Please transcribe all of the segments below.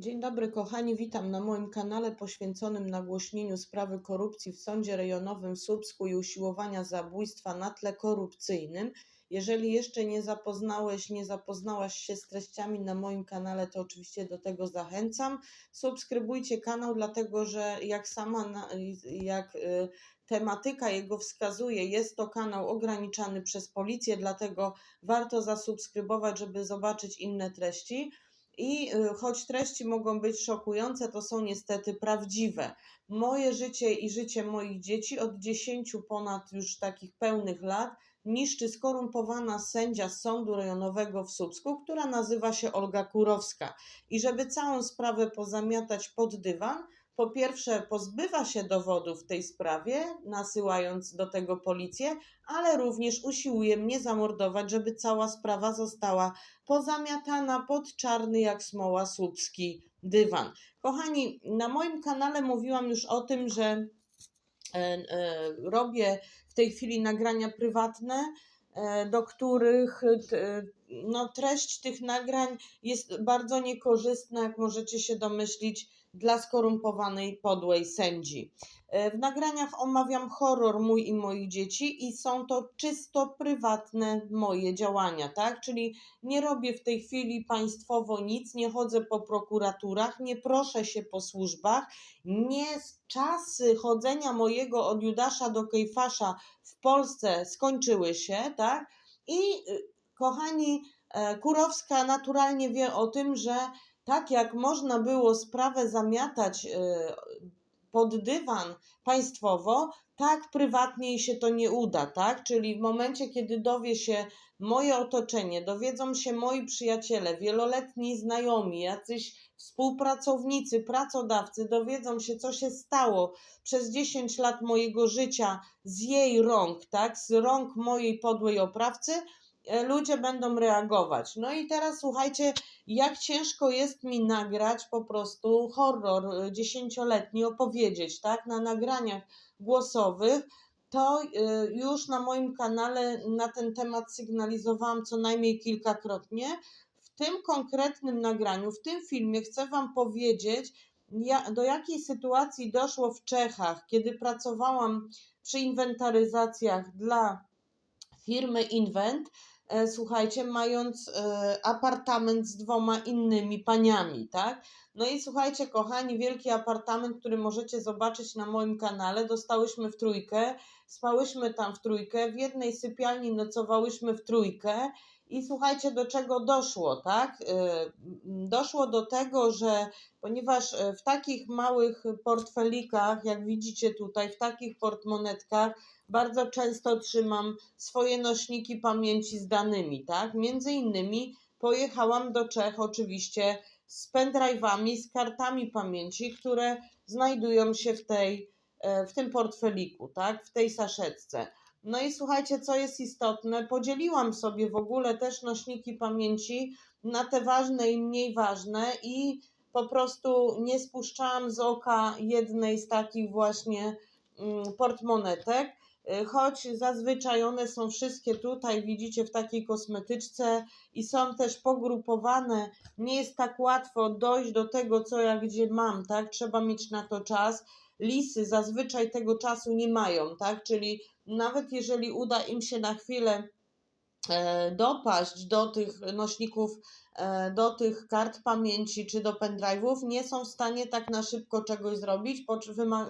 Dzień dobry kochani, witam na moim kanale poświęconym nagłośnieniu sprawy korupcji w Sądzie Rejonowym w Słupsku i usiłowania zabójstwa na tle korupcyjnym. Jeżeli jeszcze nie zapoznałeś, nie zapoznałaś się z treściami na moim kanale, to oczywiście do tego zachęcam. Subskrybujcie kanał, dlatego że jak sama, jak y, tematyka jego wskazuje, jest to kanał ograniczany przez policję, dlatego warto zasubskrybować, żeby zobaczyć inne treści. I y, choć treści mogą być szokujące, to są niestety prawdziwe. Moje życie i życie moich dzieci od 10 ponad już takich pełnych lat niszczy skorumpowana sędzia z Sądu Rejonowego w Słupsku, która nazywa się Olga Kurowska. I żeby całą sprawę pozamiatać pod dywan, po pierwsze pozbywa się dowodów w tej sprawie, nasyłając do tego policję, ale również usiłuje mnie zamordować, żeby cała sprawa została pozamiatana pod czarny jak smoła słupski dywan. Kochani, na moim kanale mówiłam już o tym, że e, e, robię w tej chwili nagrania prywatne, e, do których no, treść tych nagrań jest bardzo niekorzystna, jak możecie się domyślić, dla skorumpowanej, podłej sędzi. E, W nagraniach omawiam horror mój i moich dzieci i są to czysto prywatne moje działania, tak? Czyli nie robię w tej chwili państwowo nic, nie chodzę po prokuraturach, nie proszę się po służbach, nie czasy chodzenia mojego od Judasza do Kejfasza w Polsce skończyły się, tak? I y, kochani, e, Kurowska naturalnie wie o tym, że tak jak można było sprawę zamiatać y, pod dywan państwowo, tak prywatnie się to nie uda, tak? Czyli w momencie, kiedy dowie się moje otoczenie, dowiedzą się moi przyjaciele, wieloletni znajomi, jacyś współpracownicy, pracodawcy, dowiedzą się, co się stało przez 10 lat mojego życia z jej rąk, tak? Z rąk mojej podłej oprawcy, ludzie będą reagować. No i teraz słuchajcie, jak ciężko jest mi nagrać po prostu horror y, dziesięcioletni, opowiedzieć, tak, na nagraniach głosowych, to y, już na moim kanale na ten temat sygnalizowałam co najmniej kilkakrotnie. W tym konkretnym nagraniu, w tym filmie chcę Wam powiedzieć, do jakiej sytuacji doszło w Czechach, kiedy pracowałam przy inwentaryzacjach dla firmy Invent, e, słuchajcie, mając e, apartament z dwoma innymi paniami, tak? No i słuchajcie, kochani, wielki apartament, który możecie zobaczyć na moim kanale, dostałyśmy w trójkę, spałyśmy tam w trójkę, w jednej sypialni nocowałyśmy w trójkę i słuchajcie, do czego doszło, tak? M, Doszło do tego, że ponieważ e, w takich małych portfelikach, jak widzicie tutaj, w takich portmonetkach, bardzo często trzymam swoje nośniki pamięci z danymi, tak? Między innymi pojechałam do Czech oczywiście z pendrive'ami, z kartami pamięci, które znajdują się w tej, e, w tym portfeliku, tak? W tej saszetce. No i słuchajcie, co jest istotne, podzieliłam sobie w ogóle też nośniki pamięci na te ważne i mniej ważne i po prostu nie spuszczałam z oka jednej z takich właśnie mm, portmonetek choć zazwyczaj one są wszystkie tutaj, widzicie, w takiej kosmetyczce i są też pogrupowane. Nie jest tak łatwo dojść do tego, co ja gdzie mam, tak? Trzeba mieć na to czas. Lisy zazwyczaj tego czasu nie mają, tak? Czyli nawet jeżeli uda im się na chwilę e, dopaść do tych nośników, do tych kart pamięci czy do pendrive'ów, nie są w stanie tak na szybko czegoś zrobić,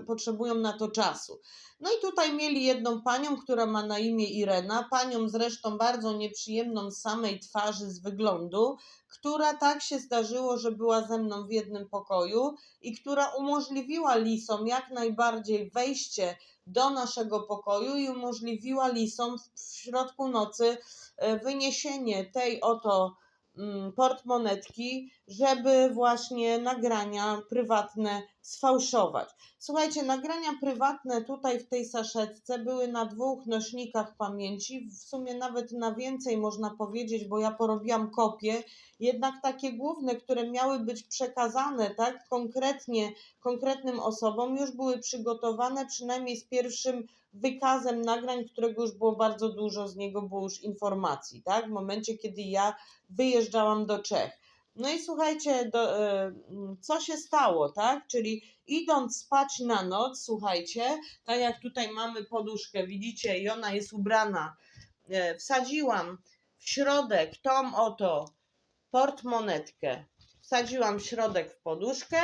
potrzebują na to czasu. No i tutaj mieli jedną panią, która ma na imię Irena, panią zresztą bardzo nieprzyjemną z samej twarzy, z wyglądu, która tak się zdarzyło, że była ze mną w jednym pokoju i która umożliwiła lisom jak najbardziej wejście do naszego pokoju i umożliwiła lisom w środku nocy e, wyniesienie tej oto portmonetki, żeby właśnie nagrania prywatne sfałszować. Słuchajcie, nagrania prywatne tutaj w tej saszetce były na dwóch nośnikach pamięci, w sumie nawet na więcej można powiedzieć, bo ja porobiłam kopie, jednak takie główne, które miały być przekazane tak konkretnie konkretnym osobom, już były przygotowane przynajmniej z pierwszym wykazem nagrań, którego już było bardzo dużo, z niego było już informacji, tak? W momencie, kiedy ja wyjeżdżałam do Czech. No i słuchajcie, do, e, co się stało, tak? Czyli idąc spać na noc, słuchajcie, tak jak tutaj mamy poduszkę, widzicie, i ona jest ubrana, e, wsadziłam w środek tą oto portmonetkę, wsadziłam środek w poduszkę,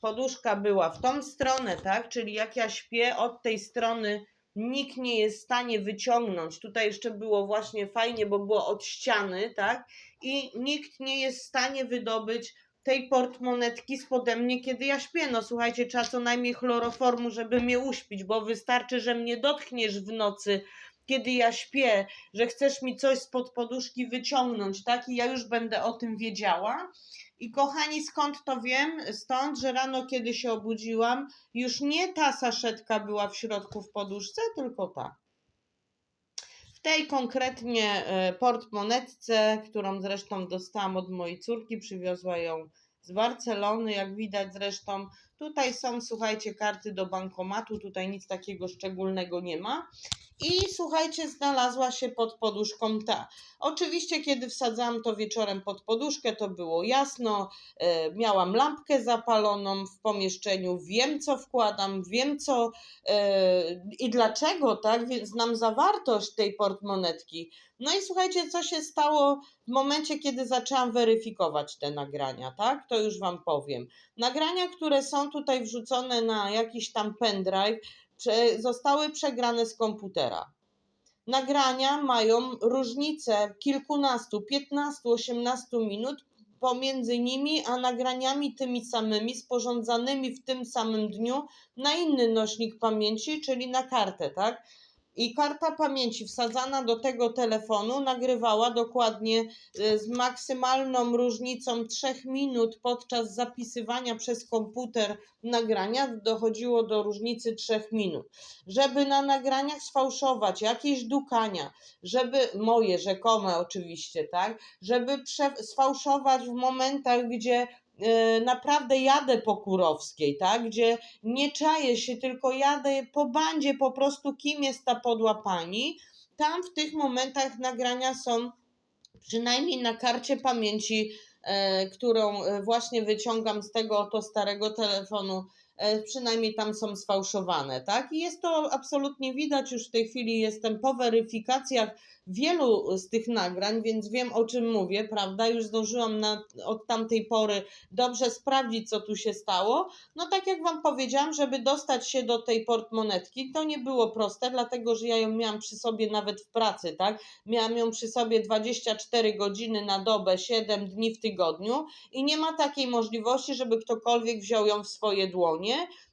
poduszka była w tą stronę, tak? Czyli jak ja śpię od tej strony nikt nie jest w stanie wyciągnąć. Tutaj jeszcze było właśnie fajnie, bo było od ściany, tak? I nikt nie jest w stanie wydobyć tej portmonetki spode mnie, kiedy ja śpię. No słuchajcie, trzeba co najmniej chloroformu, żeby mnie uśpić, bo wystarczy, że mnie dotkniesz w nocy, kiedy ja śpię, że chcesz mi coś spod poduszki wyciągnąć, tak? I ja już będę o tym wiedziała. I kochani, skąd to wiem? Stąd, że rano, kiedy się obudziłam, już nie ta saszetka była w środku w poduszce, tylko ta. W tej konkretnie e, portmonetce, którą zresztą dostałam od mojej córki, przywiozła ją z Barcelony, jak widać zresztą. Tutaj są, słuchajcie, karty do bankomatu, tutaj nic takiego szczególnego nie ma. I słuchajcie, znalazła się pod poduszką ta. Oczywiście, kiedy wsadzałam to wieczorem pod poduszkę, to było jasno. E, miałam lampkę zapaloną w pomieszczeniu, wiem co wkładam, wiem co e, i dlaczego, tak? Więc znam zawartość tej portmonetki. No i słuchajcie, co się stało w momencie, kiedy zaczęłam weryfikować te nagrania, tak? To już Wam powiem. Nagrania, które są tutaj wrzucone na jakiś tam pendrive, zostały przegrane z komputera. Nagrania mają różnicę kilkunastu, 15, 18 minut pomiędzy nimi a nagraniami tymi samymi, sporządzanymi w tym samym dniu na inny nośnik pamięci, czyli na kartę, tak? I karta pamięci wsadzana do tego telefonu nagrywała dokładnie y, z maksymalną różnicą 3 minut podczas zapisywania przez komputer nagrania dochodziło do różnicy 3 minut. Żeby na nagraniach sfałszować jakieś dukania, żeby moje rzekome oczywiście, tak, żeby sfałszować w momentach, gdzie naprawdę jadę po Kurowskiej, tak? Gdzie nie czaję się, tylko jadę po bandzie po prostu, kim jest ta podła pani. Tam w tych momentach nagrania są przynajmniej na karcie pamięci, e, którą e, właśnie wyciągam z tego oto starego telefonu, przynajmniej tam są sfałszowane, tak? I jest to absolutnie widać, już w tej chwili jestem po weryfikacjach wielu z tych nagrań, więc wiem o czym mówię, prawda? Już zdążyłam na, od tamtej pory dobrze sprawdzić, co tu się stało. No tak jak Wam powiedziałam, żeby dostać się do tej portmonetki, to nie było proste, dlatego że ja ją miałam przy sobie nawet w pracy, tak? Miałam ją przy sobie 24 godziny na dobę, 7 dni w tygodniu i nie ma takiej możliwości, żeby ktokolwiek wziął ją w swoje dłonie.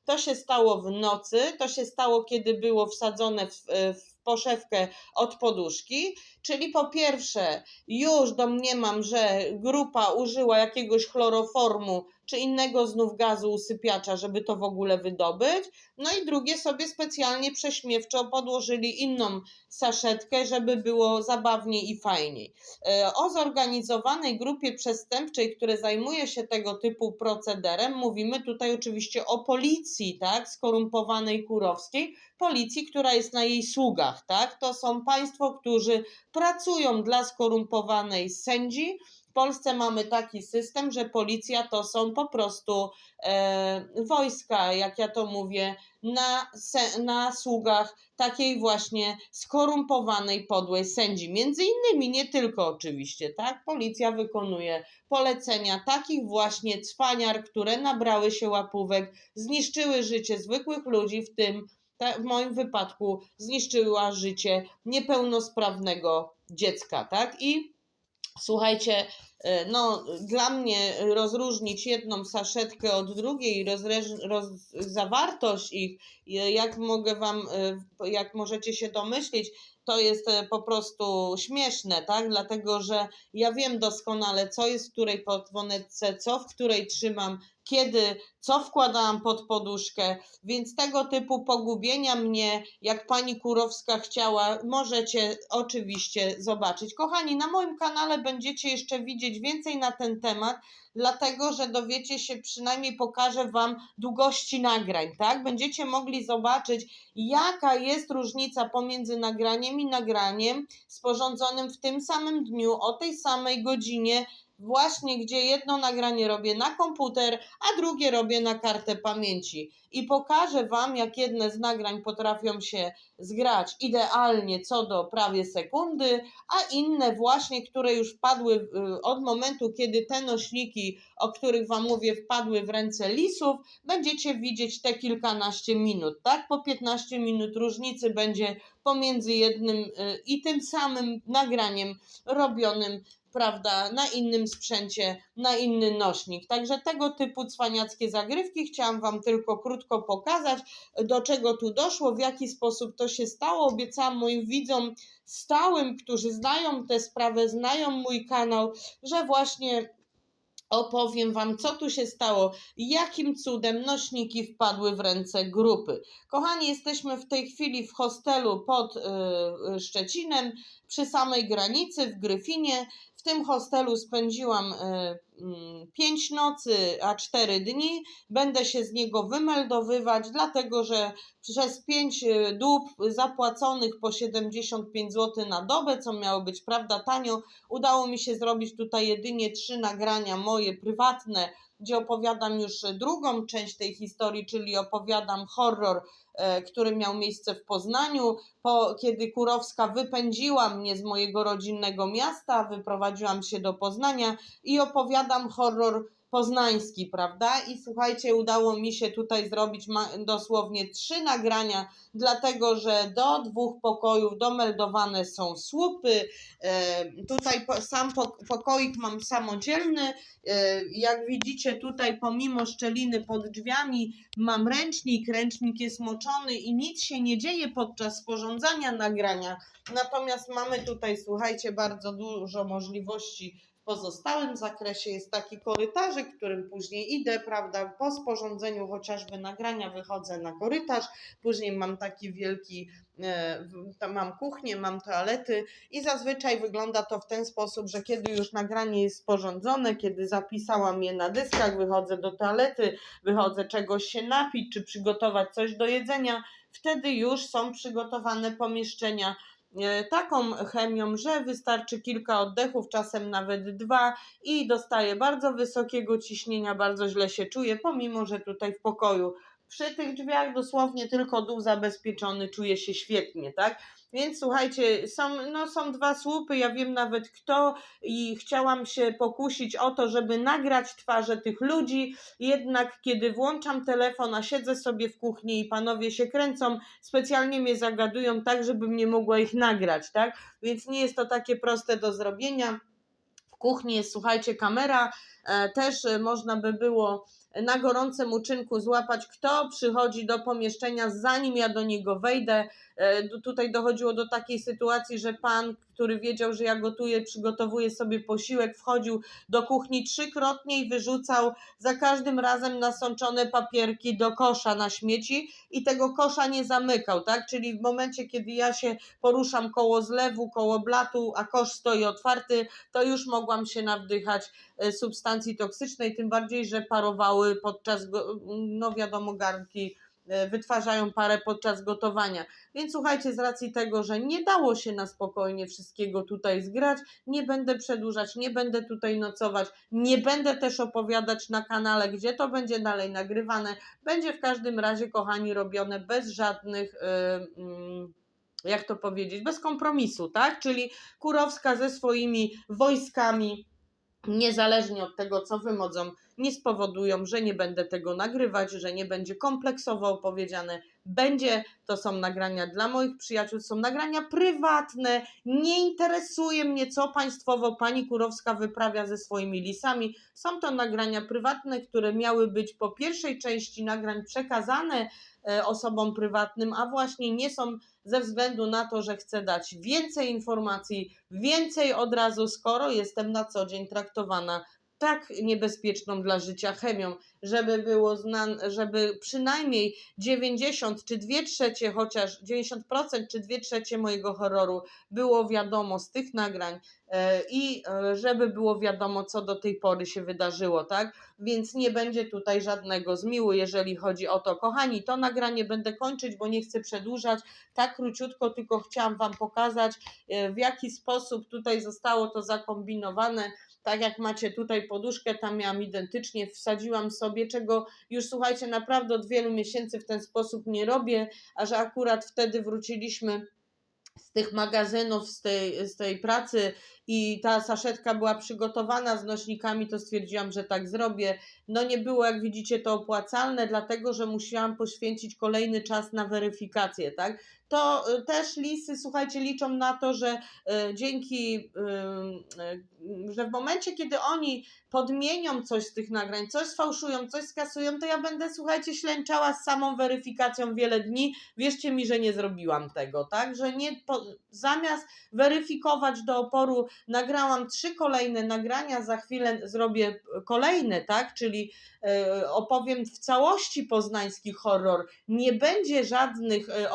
To się stało w nocy, to się stało, kiedy było wsadzone w, w poszewkę od poduszki. Czyli po pierwsze, już domniemam, że grupa użyła jakiegoś chloroformu czy innego znów gazu usypiacza, żeby to w ogóle wydobyć. No i drugie sobie specjalnie prześmiewczo podłożyli inną saszetkę, żeby było zabawniej i fajniej. E, O zorganizowanej grupie przestępczej, która zajmuje się tego typu procederem, mówimy tutaj oczywiście o policji, tak, skorumpowanej kurowskiej, policji, która jest na jej sługach, tak? To są państwo, którzy pracują dla skorumpowanej sędzi. W Polsce mamy taki system, że policja to są po prostu e, wojska, jak ja to mówię, na, se, na sługach takiej właśnie skorumpowanej, podłej sędzi. Między innymi, nie tylko oczywiście, tak? Policja wykonuje polecenia takich właśnie cwaniar, które nabrały się łapówek, zniszczyły życie zwykłych ludzi, w tym w moim wypadku zniszczyła życie niepełnosprawnego dziecka, tak? I słuchajcie, e, no dla mnie rozróżnić jedną saszetkę od drugiej, rozreż, roz, zawartość ich, e, jak mogę wam, e, jak możecie się domyślić, to jest po prostu śmieszne, tak? Dlatego, że ja wiem doskonale, co jest w której podwonetce, co w której trzymam, kiedy, co wkładałam pod poduszkę, więc tego typu pogubienia mnie, jak pani Kurowska chciała, możecie oczywiście zobaczyć. Kochani, na moim kanale będziecie jeszcze widzieć więcej na ten temat, dlatego że dowiecie się, przynajmniej pokażę Wam długości nagrań, tak? Będziecie mogli zobaczyć, jaka jest różnica pomiędzy nagraniem i nagraniem sporządzonym w tym samym dniu, o tej samej godzinie, właśnie gdzie jedno nagranie robię na komputer, a drugie robię na kartę pamięci. I pokażę Wam, jak jedne z nagrań potrafią się zgrać idealnie co do prawie sekundy, a inne właśnie, które już wpadły y, od momentu, kiedy te nośniki, o których Wam mówię, wpadły w ręce lisów, będziecie widzieć te kilkanaście minut, tak? Po 15 minut różnicy będzie pomiędzy jednym y, i tym samym nagraniem robionym prawda, na innym sprzęcie, na inny nośnik. Także tego typu cwaniackie zagrywki chciałam Wam tylko krótko pokazać, do czego tu doszło, w jaki sposób to się stało. Obiecałam moim widzom stałym, którzy znają tę sprawę, znają mój kanał, że właśnie opowiem Wam, co tu się stało, jakim cudem nośniki wpadły w ręce grupy. Kochani, jesteśmy w tej chwili w hostelu pod y, Szczecinem, przy samej granicy w Gryfinie. W tym hostelu spędziłam 5 nocy, a 4 dni. Będę się z niego wymeldowywać, dlatego że przez 5 dób zapłaconych po 75 zł na dobę, co miało być prawda tanio, udało mi się zrobić tutaj jedynie 3 nagrania moje prywatne gdzie opowiadam już drugą część tej historii, czyli opowiadam horror, który miał miejsce w Poznaniu, po, kiedy Kurowska wypędziła mnie z mojego rodzinnego miasta, wyprowadziłam się do Poznania i opowiadam horror poznański, prawda? I słuchajcie, udało mi się tutaj zrobić dosłownie trzy nagrania, dlatego że do dwóch pokojów domeldowane są słupy. E, tutaj sam pokoik mam samodzielny. E, jak widzicie, tutaj pomimo szczeliny pod drzwiami mam ręcznik. Ręcznik jest moczony i nic się nie dzieje podczas sporządzania nagrania. Natomiast mamy tutaj, słuchajcie, bardzo dużo możliwości w pozostałym zakresie jest taki korytarzyk, którym później idę, prawda, po sporządzeniu chociażby nagrania wychodzę na korytarz, później mam taki wielki, e, mam kuchnię, mam toalety i zazwyczaj wygląda to w ten sposób, że kiedy już nagranie jest sporządzone, kiedy zapisałam je na dyskach, wychodzę do toalety, wychodzę czegoś się napić, czy przygotować coś do jedzenia, wtedy już są przygotowane pomieszczenia taką chemią, że wystarczy kilka oddechów, czasem nawet dwa i dostaje bardzo wysokiego ciśnienia, bardzo źle się czuje, pomimo że tutaj w pokoju przy tych drzwiach dosłownie tylko dół zabezpieczony czuje się świetnie, tak? Więc słuchajcie, są, no, są dwa słupy, ja wiem nawet kto i chciałam się pokusić o to, żeby nagrać twarze tych ludzi, jednak kiedy włączam telefon, a siedzę sobie w kuchni i panowie się kręcą, specjalnie mnie zagadują tak, żebym nie mogła ich nagrać, tak? Więc nie jest to takie proste do zrobienia. W kuchni jest, słuchajcie, kamera, e, też e, można by było na gorącym uczynku złapać, kto przychodzi do pomieszczenia, zanim ja do niego wejdę. E, tutaj dochodziło do takiej sytuacji, że pan, który wiedział, że ja gotuję, przygotowuję sobie posiłek, wchodził do kuchni trzykrotnie i wyrzucał za każdym razem nasączone papierki do kosza na śmieci i tego kosza nie zamykał, tak? Czyli w momencie, kiedy ja się poruszam koło zlewu, koło blatu, a kosz stoi otwarty, to już mogłam się nawdychać e, substancji toksycznej, tym bardziej, że parowały podczas, no wiadomo, garnki wytwarzają parę podczas gotowania. Więc słuchajcie, z racji tego, że nie dało się na spokojnie wszystkiego tutaj zgrać, nie będę przedłużać, nie będę tutaj nocować, nie będę też opowiadać na kanale, gdzie to będzie dalej nagrywane. Będzie w każdym razie, kochani, robione bez żadnych. Yy, jak to powiedzieć, bez kompromisu, tak? Czyli Kurowska ze swoimi wojskami niezależnie od tego, co wymodzą, nie spowodują, że nie będę tego nagrywać, że nie będzie kompleksowo opowiedziane. Będzie, to są nagrania dla moich przyjaciół, są nagrania prywatne. Nie interesuje mnie, co państwowo pani Kurowska wyprawia ze swoimi lisami. Są to nagrania prywatne, które miały być po pierwszej części nagrań przekazane e, osobom prywatnym, a właśnie nie są ze względu na to, że chcę dać więcej informacji, więcej od razu, skoro jestem na co dzień traktowana tak niebezpieczną dla życia chemią, żeby było znane, żeby przynajmniej 90 czy 2 trzecie, chociaż 90% czy 2 trzecie mojego horroru było wiadomo z tych nagrań e, i e, żeby było wiadomo, co do tej pory się wydarzyło, tak? Więc nie będzie tutaj żadnego zmiłu, jeżeli chodzi o to. Kochani, to nagranie będę kończyć, bo nie chcę przedłużać. Tak króciutko, tylko chciałam Wam pokazać, e, w jaki sposób tutaj zostało to zakombinowane tak jak macie tutaj poduszkę, tam miałam identycznie, wsadziłam sobie, czego już słuchajcie, naprawdę od wielu miesięcy w ten sposób nie robię, a że akurat wtedy wróciliśmy z tych magazynów, z tej, z tej pracy i ta saszetka była przygotowana z nośnikami, to stwierdziłam, że tak zrobię. No nie było, jak widzicie, to opłacalne, dlatego że musiałam poświęcić kolejny czas na weryfikację, tak? To y, też lisy, słuchajcie, liczą na to, że y, dzięki, y, że w momencie, kiedy oni podmienią coś z tych nagrań, coś sfałszują, coś skasują, to ja będę, słuchajcie, ślęczała z samą weryfikacją wiele dni. Wierzcie mi, że nie zrobiłam tego, tak? Że nie, po, zamiast weryfikować do oporu, nagrałam trzy kolejne nagrania, za chwilę zrobię kolejne, tak? Czyli opowiem w całości poznański horror. Nie będzie żadnych e,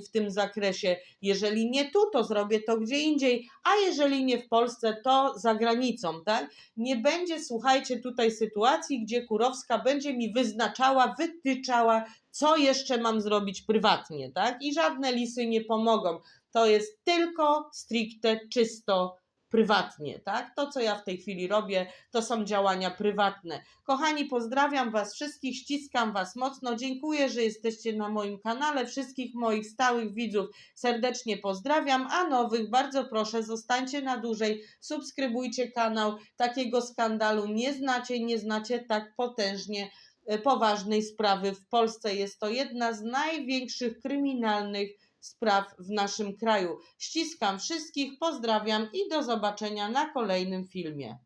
w tym zakresie. Jeżeli nie tu, to zrobię to gdzie indziej, a jeżeli nie w Polsce, to za granicą, tak? Nie będzie, słuchajcie, tutaj sytuacji, gdzie Kurowska będzie mi wyznaczała, wytyczała, co jeszcze mam zrobić prywatnie, tak? I żadne lisy nie pomogą. To jest tylko stricte, czysto prywatnie, tak? To, co ja w tej chwili robię, to są działania prywatne. Kochani, pozdrawiam Was wszystkich, ściskam Was mocno. Dziękuję, że jesteście na moim kanale. Wszystkich moich stałych widzów serdecznie pozdrawiam, a nowych bardzo proszę, zostańcie na dłużej, subskrybujcie kanał. Takiego skandalu nie znacie, nie znacie tak potężnie e, poważnej sprawy w Polsce. Jest to jedna z największych kryminalnych spraw w naszym kraju. Ściskam wszystkich, pozdrawiam i do zobaczenia na kolejnym filmie.